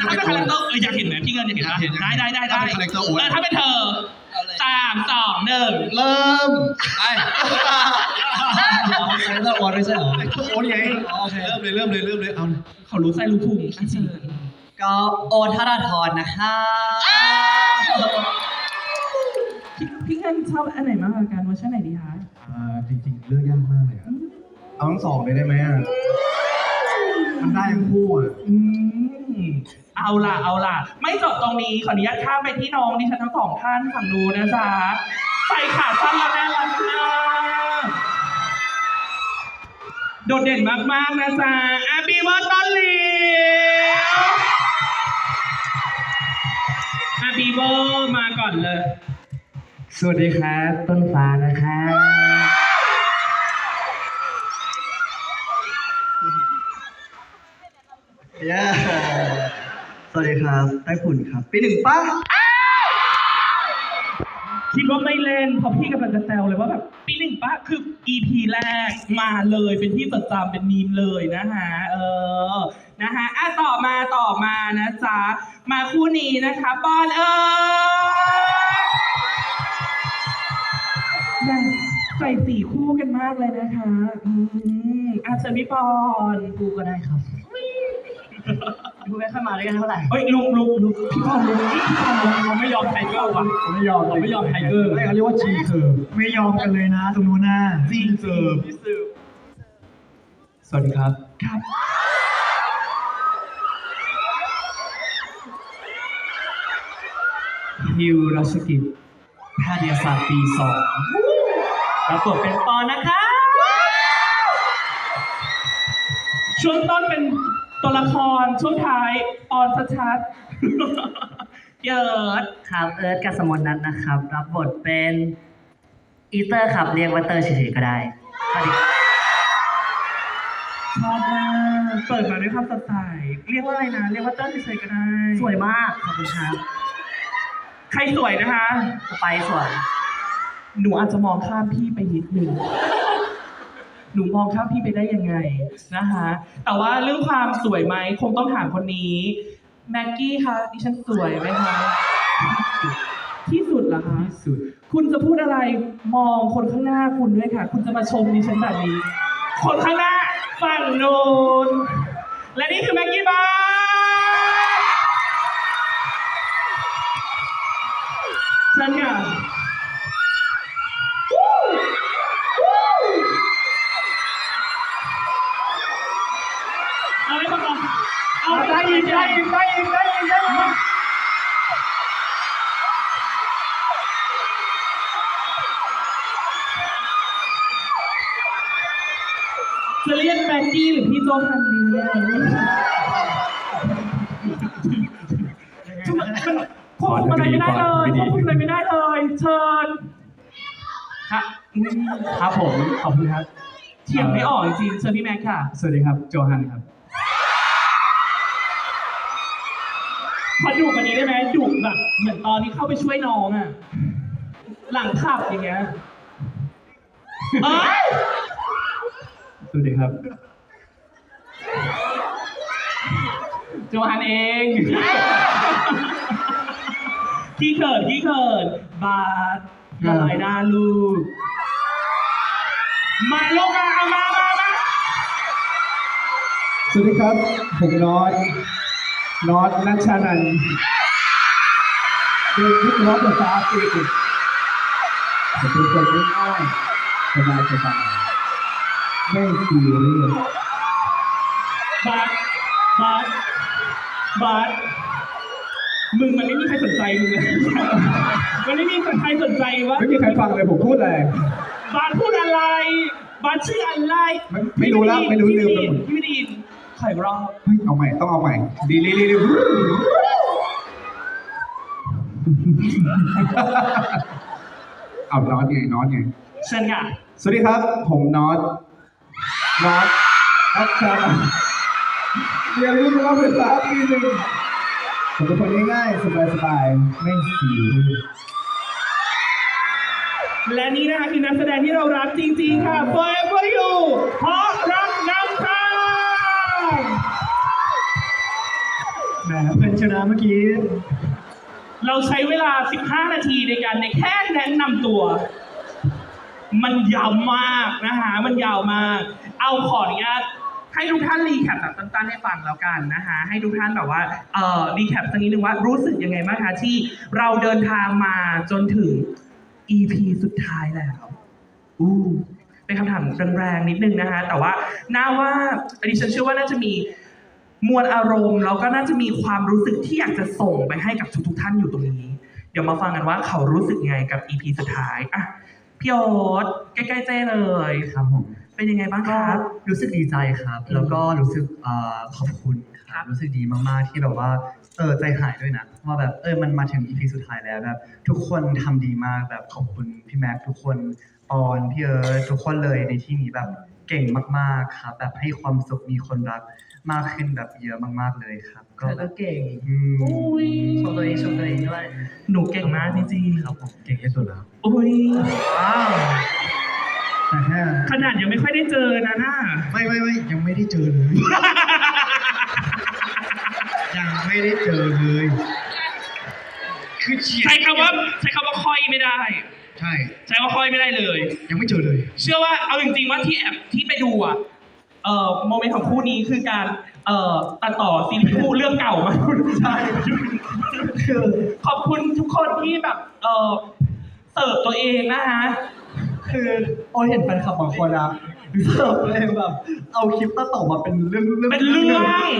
ถ้าเป็นคาแรคเตอร์เอออยากเห็นไหมพี่เงินอยากเห็นอยากเห็นไหมได้ได้ได้ได้ถ้าเป็นคาแรคเตอร์โอ๊ตเออถ้าเป็นเธอสามสองหนึ่งเริ่มไปใช้ตัวออนไม่ใช่เหรอโอ้ยไงอ๋อโอเคเริ่มเลยเริ่มเลยเริ่มเลยเอาเลยเขารู้ไส้รู้พุงอันเชิญก็โอทาราทรนะคะพี่พี่เงินชอบอันไหนมากกว่ากันเวอร์ชันไหนดีคะอ่าจริงๆเลือกยากมากเลยอะเอาทั้งสองเลยได้ไหมอะมันได้ทั้งคู่อะอืม เอาล่ะเอาล่ะ ไม่จบตรงนี้ขออนุญาตข้ามไปที่น้องดิฉันทั้งสองท่านฝั่งนู้นนะจ๊ะใส่ขาสั้นแล้วน่ารักมากโดดเด่นมากๆนะจ๊ะอาบีวอตอนเลียวอาบีโบมาก่อนเลย สวัสดีครับ ต้นฟ้านะครับเย้ สวัสดีครับไต้ฝุ่นครับปีหนึ่งป้าคิดว่าไม่เล่นเพราะพี่กำลังจะแซวเลยว่าแบบปีหนึ่งปะคือ EP แรกมาเลยเป็นที่จดจำเป็นมีมเลยนะฮะเออนะฮะอะต่อมาต่อมานะจ๊ะมาคู่นี้นะคะปอนเออแม่ใส่สีคู่กันมากเลยนะคะ อืมอะเชิญพี่ปอนกูก็ได้ครับ กูไม่ค่อยมาด้วยกันเท่าไหร่เฮ้ยลุกลุกลุกพี่ปอนลุกพี่ปอนลุกเราไม่ยอมไทเกอร์ว่ะผมไม่ยอมเราไม่ยอมไทเกอร์ไม่เขาเรียกว่าจีเคิร์ไม่ยอมกันเลยนะตรงนู้นน่ะจริงเจอพี่สืบสวัสดีครับครับฮิวรัชกิจแพทยศาสตร์ปีสองรับบทเป็นปอนนะคะช่วงต้นเป็น ตัวละครช่วงท้ายออนชัดๆเยิดครับเอิร์ธกับสมนนัทนะครับ รับบทเป็นอีเตอร์ครับเรียกว่าเตอร์เฉยๆก็ได้สวัสดีชอบมากเปิดมาด้วยความสดใสเรียกว่าอะไรนะ เรียกว่าเต้นเฉยๆก็ได้ สวยมากขอบคุณครับใครสวยนะคะ สไปซ์สวย หนูอาจจะมองข้ามพี่ไปนิดนึง หนูมองข้ามพี่ไปได้ยังไงนะคะแต่ว่าเรื่องความสวยไหมคงต้องถามคนนี้แม็กกี้คะดิฉันสวยไหมคะที่สุดเหรอคะสุด คุณจะพูดอะไรมองคนข้างหน้าคุณด้วยค่ะ คุณจะมาชมดิฉันแบบนี้ คนข้างหน้าฝั่งโน้นและนี่คือแม็กกี้บาร์เชิญค่ะวู้วู้เอาเลยก่อนเอา ได้ยินได้ยินได้ยินได้ยินได้ยินจะเรียกแม็กกี้หรือพี่โจฮันดีเนี่ยมันควบคุมอะไรไม่ได้เลยควบคุมอะไรไม่ได้เลย เชิญครับอืมครับผม ขอบคุณครับ เถียงไม่ออกจริงๆเชิญพี่แม็กค่ะ สวัสดีครับ โจฮันครับ ขอดุกวันนี้ได้ไหมดุแบบ เหมือนตอนที่เข้าไปช่วยน้องอะ หลังขับอย่างเงี้ยเอ้ยสวัสดีครับโจฮันเองพี่เขินพี่เขินบาสละลายหน้าลูก มาลูกอะเอามามามาสวัสดีครับ ผมน็อต น็อตนัชชานันท์ดูทุกน็อตเดอะฟ้าปีกจะเป็นคนง่ายๆสบายสบายไม่ซีเรียสบาสบาสบาสมึงมันไม่มีใครสนใจมึงเลยมันไม่มีใครสนใจว่าไม่มีใครฟังเลยผมพูดอะไรบาสพูดอะไร บาสชื่ออะไรไม่ไม่รู้แล้วไม่รู้ลืมไปหมดพี่ไม่ได้ยิน ขอยรอบเฮ้ยเอาใหม่ต้องเอาใหม่ดีดีดีดีเอาน็อตไงน็อตไงเชิญค่ะ สวัสดีครับ ผมน็อตน็อตนัชชานันท์เรียนรู้ว่าเป็นภาษาปีหนึ่งผมเป็นคนง่ายๆสบายๆไม่ซีเรียสและนี่นะคะคือนักแสดงที่เรารักจริงๆค่ะ Forever You เพราะรักนำทาง แหมเพื่อนชนะเมื่อกี้ เราใช้เวลา 15 นาทีในการในแค่แนะนำตัว มันยาวมากนะคะมันยาวมาก เอาขออนุญาตให้ทุกท่านรีแคปแบบสั้นๆให้ฟังแล้วกันนะคะให้ทุกท่านแบบว่าเอ่อรีแคปสักนิดนึงว่ารู้สึกยังไงบ้างคะที่เราเดินทางมาจนถึง EP สุดท้ายแล้วอู้ เป็นคำถามแรงๆนิดนึงนะคะแต่ว่าน่าว่าอันนี้ฉันเชื่อว่าน่าจะมีมวลอารมณ์แล้วก็น่าจะมีความรู้สึกที่อยากจะส่งไปให้กับทุกๆท่านอยู่ตรงนี้ เดี๋ยวมาฟังกันว่าเขารู้สึกยังไงกับ EP สุดท้ายอะพี่โอ๊ตใกล้ๆเจ้เลยครับผมเป็นยังไงบ้างคก็รับรู้สึกดีใจครับ แล้วก็รู้สึกเอ่อขอบคุณครับรู้สึกดีมากๆที่แบบว่าเออใจหายด้วยนะว่าแบบเออมันมาถึงอีพีสุดท้ายแล้วแบบทุกคนทำดีมากแบบขอบคุณพี่แม็กซ์ทุกคน ปอนพี่เอิร์ธทุกคนเลยในที่นี้แบบเก่งมากๆครับแบบให้ความสุขมีคนรักมากขึ้นแบบเยอะมากๆเลยครับ ก็เธอก็เก่งอืมอุ้ยชมตัวเองชมตัวเองด้วย หนูเก่งมากจริงครับผมเก่งที่สุดแล้ว ๆอุ้ยว้าวแต่แค่ขนาดยังไม่ค่อยได้เจอนะน่าไม่ไม่ไม่ยังไม่ได้เจอเลย ยังไม่ได้เจอเลย คือเฉียดใช้คำว่าใช้คำว่าค่อยไม่ได้ ใช่ใช้ว่าค่อยไม่ได้เลย ยังไม่เจอเลย เชื่อว่าเอาจริงๆว่าที่แอบที่ไปดูอะเอ่อโมเมนต์ของคู่นี้คือการเอ่อตัดต่อซีรีส์คู่เรื่องเก่ามาใช่คือขอบคุณทุกคนที่แบบเอ่อเสิร์ฟตัวเองนะคะ คือโอเห็นแฟนคลับบางคนอะเสิร์ฟตัวเองแบบเอาคลิปตัดต่อมาเป็นเรื่องเป็นเรื่อง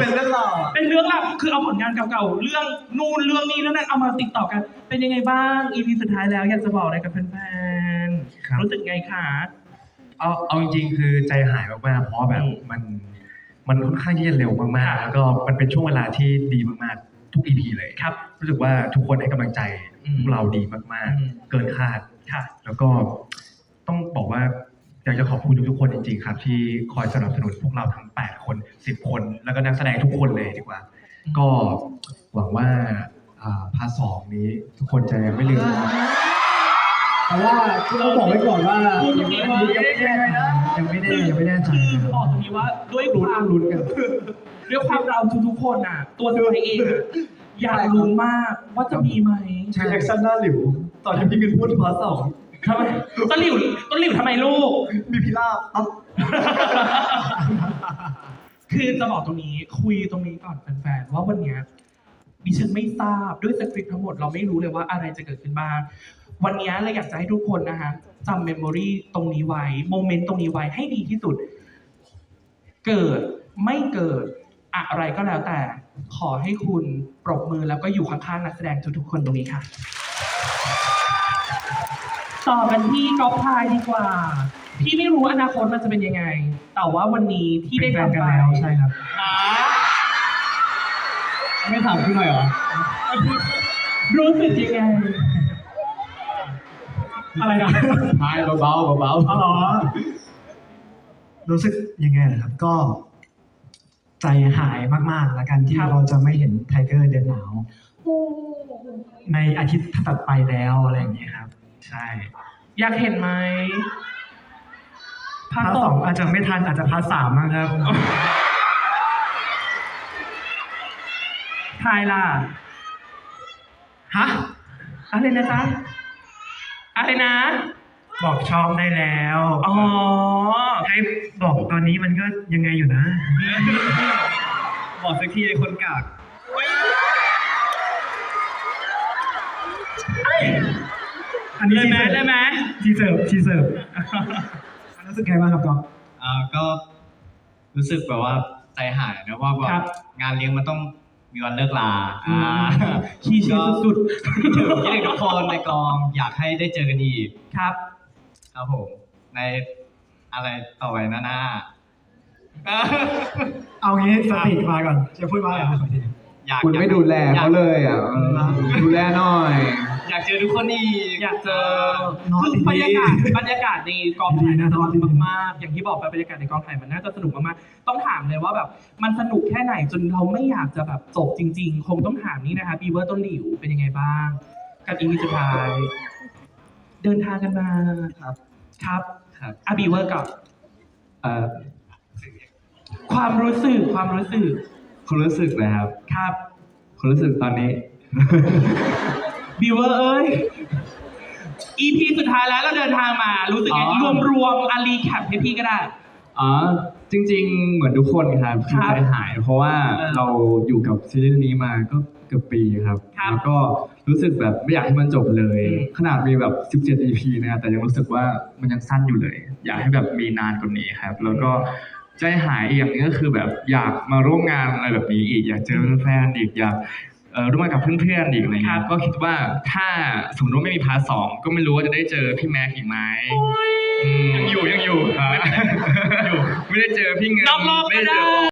เป็นเรื่องราวอะเป็นเรื่องราวคือเอาผลงานเก่าๆ เรื่องนู่นเรื่องนี้แล้วนั่นเอามาติดต่อกัน เป็นยังไงบ้าง EP สุดท้ายแล้วอยากจะบอกอะไรกับแฟนๆรู้สึกไงคะ เอาเอาจริงๆคือใจหายมากๆเพราะแบบอืมมันมันค่อนข้างที่จะเร็วมากๆ แล้วก็มันเป็นช่วงเวลาที่ดีมากๆ ทุก EP เลยครับรู้สึกว่าทุกคนให้กำลังใจอืมพวกเราดีมากอืม ๆ เกินคาด ค่ะ แล้วก็ ต้องบอกว่าอยากจะขอบคุณทุกๆคนจริงๆครับ ที่คอยสนับสนุนพวกเราทั้ง 8 คน 10 คน แล้วก็นักแสดงทุกคนเลยดีกว่า ก็หวังว่าอ่าพาร์ทสองนี้ทุกคนจะยังไม่ลืมแต่ว่าต้องบอกไว้ก่อนว่าพูดตรงนี้ไว้ ยังไม่แน่ใจยังไม่แน่ยังไม่แน่ใจคือบอกตรงนี้ว่าด้วยความลุ้นกัน ด้วยความเราทุกๆคนอะ ตัวเธอเองอะอยากรู้มากว่าจะมีไหม ใช่แอคชั่นหน้าหลิว ตอนที่พี่กินพูดพาร์ทสอง ทำไมต้นหลิวต้นหลิวทำไมลูก มีพิราบปั๊บคือจะบอกตรงนี้คุยตรงนี้ก่อนแฟนๆว่าวันเนี้ยดิฉันไม่ทราบด้วยสคริปต์ทั้งหมดเราไม่รู้เลยว่าอะไรจะเกิดขึ้นบ้างวันเนี้ยเลยอยากจะให้ทุกคนนะฮะจำเมมโมรีตรงนี้ไว้โมเมนต์ตรงนี้ไว้ให้ดีที่สุด เกิดไม่เกิดอะไรก็แล้วแต่ ขอให้คุณปรบมือแล้วก็อยู่ข้างๆนักแสดงทุกๆคนตรงนี้ค่ะ ต่อกันที่กอล์ฟพายดีกว่า พี่ไม่รู้อนาคตมันจะเป็นยังไง แต่ว่าวันนี้ที่ได้เป็นแฟนทำกันไปแล้วใช่ครับอ่าไม่ถามพี่หน่อยเหรอ รู้สึกยังไง อะไรนะพายเบาๆเบาอ๋อเหรอรู้สึกยังไงนะครับ ก็ ใจหายมากๆ แล้วกันที่ครับเราจะไม่เห็นไทเกอร์เดือนหนาว ในอาทิตย์ถัดไปแล้วอะไรอย่างเงี้ยครับ ใช่ อยากเห็นไหมภาพาคร์ทสสอองงอาจจะไม่ทันอาจจะพาร์ทสามมั้งครับทายล่ะฮะอะไรนะจ๊ะอะไรนะ บอกชอบได้แล้ว อ๋อให้บอกตอนนี้มันก็ยังไงอยู่นะ บอกสักทีไอ้คนกาก อันนี้เลยไหมชีเลยไหมชีเสิร์ฟชีเสิร์ฟรู้สึกไงบ้างครับก๊อฟอ่าก็รู้สึกแบบว่าใจหายนะว่าแบครับบงานเลี้ยงมันต้องมีวันเลิกลาอือ่ามขี้เชื่อสุดคิดถึงคิดถึงทุกคนในกองอยากให้ได้เจอกันอีกๆครับ ครับผม ในอะไรต่อไปหน้าหน้าเอางี้สปีดมาก่อนจะพูดว่าอะไรนะขอที อยากๆคุณไม่ดูแลเขาเลยอะเออดูแลหน่อย อยากเจอทุกคนอีกอยากเจอน้องคือดีๆบรรยากาศบรรยากาศในกองถ่ายดีๆนะมันน้องดีๆมากๆอย่างที่บอกไปบรรยากาศในกองถ่ายมันน่าจะสนุกมากๆต้องถามเลยว่าแบบมันสนุกแค่ไหนจนเราไม่อยากจะแบบจบจริง ๆ คงต้องถามนี่นะคะบีเวอร์ต้นหลิวเป็นยังไงบ้างกับอีพีสุดท้ายเดินทางกันมาครับครับครับอาบีเวอร์กับเอ่อความรู้สึกความรู้สึก ความรู้สึกนะครับครับความรู้สึกตอนนี้ บิวเวอร์เอ้ย EP สุดท้ายแล้วเราเดินทางมา รู้สึกไงอ๋อรวมรวมๆอารีแคปให้พี่ก็ได้ อ๋อจริง ๆ เหมือนทุกคนครับครัที่บใจหาย เพราะว่าเออเราอยู่กับซีรีส์นี้มาก็เกือบปีครับ ครับแล้วก็รู้สึกแบบไม่อยากให้มันจบเลย อืม ขนาดมีแบบ 17 EP นะครับแต่ยังรู้สึกว่ามันยังสั้นอยู่เลย อยากให้แบบมีนานกว่านี้ครับ แล้วก็ ใจหายอีกอย่างหนึงก็คือแบบอยากมาร่วมงานอะไรแบบนี้อีก อยากเจอแฟนๆอีกอยากเอ่อร่วมงานกับเพื่อนๆอีกอะไรครัเงี้บยก็คิดว่าถ้าสมมติว่าไม่มีพาร์ทสองก็ไม่รู้ว่าจะได้เจอพี่แม็กอีกไหมอืมยังอยู่ยังอยู่อยู่ไม่ได้เจอพี่เงินนอกรอบไม่ก็ได้เจได้อ